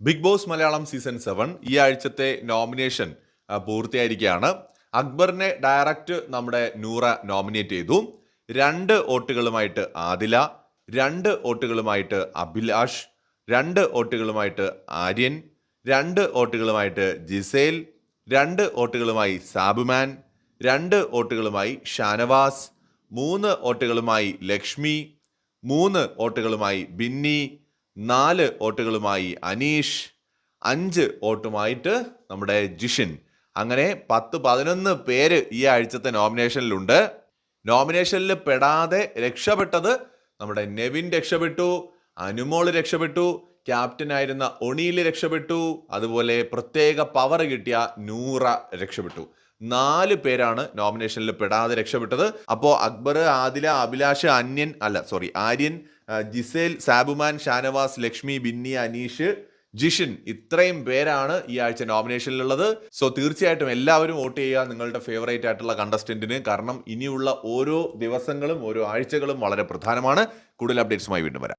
Big Boss Malayalam season seven ഈ ആഴ്ചത്തെ nomination പൂർത്തിയായിരിക്കുകയാണ്. അക്ബറിനെ direct നമ്മുടെ നൂറ നോമിനേറ്റ് ചെയ്തു. രണ്ട് വോട്ടുകളുമായിട്ട് ആദില രണ്ട് വോട്ടുകളുമായിട്ട് അഭിലാഷ് രണ്ട് വോട്ടുകളുമായിട്ട് ആര്യൻ രണ്ട് വോട്ടുകളുമായിട്ട് ജിസേൽ രണ്ട് വോട്ടുകളുമായി സാബുമാൻ രണ്ട് വോട്ടുകളുമായി ഷാനവാസ് മൂന്ന് വോട്ടുകളുമായി ലക്ഷ്മി മൂന്ന് വോട്ടുകളുമായി ബിന്നി നാല് വോട്ടുകളുമായി അനീഷ് അഞ്ച് വോട്ടുമായിട്ട് നമ്മുടെ ജിഷിൻ. അങ്ങനെ പത്ത് പതിനൊന്ന് പേര് ഈ ആഴ്ചത്തെ നോമിനേഷനിലുണ്ട്. നോമിനേഷനിൽ പെടാതെ രക്ഷപ്പെട്ടത് നമ്മുടെ നെവിൻ രക്ഷപ്പെട്ടു അനുമോൾ രക്ഷപ്പെട്ടു ക്യാപ്റ്റനായിരുന്ന ഒണിയിൽ രക്ഷപ്പെട്ടു അതുപോലെ പ്രത്യേക പവർ കിട്ടിയ നൂറ രക്ഷപ്പെട്ടു. നാല് പേരാണ് നോമിനേഷനിൽ പെടാതെ രക്ഷപ്പെട്ടത്. അപ്പോൾ അക്ബർ ആദില അഭിലാഷ് അന്യൻ അല്ല സോറി ആര്യൻ ജിസേൽ സാബുമാൻ ഷാനവാസ് ലക്ഷ്മി ബിന്നി അനീഷ് ജിഷിൻ ഇത്രയും പേരാണ് ഈ ആഴ്ച നോമിനേഷനിലുള്ളത് സോ തീർച്ചയായിട്ടും എല്ലാവരും വോട്ട് ചെയ്യുക നിങ്ങളുടെ ഫേവറേറ്റ് ആയിട്ടുള്ള കണ്ടസ്റ്റന്റിന് കാരണം ഇനിയുള്ള ഓരോ ദിവസങ്ങളും ഓരോ ആഴ്ചകളും വളരെ പ്രധാനമാണ്. കൂടുതൽ അപ്ഡേറ്റ്സുമായി വീണ്ടും വരാം.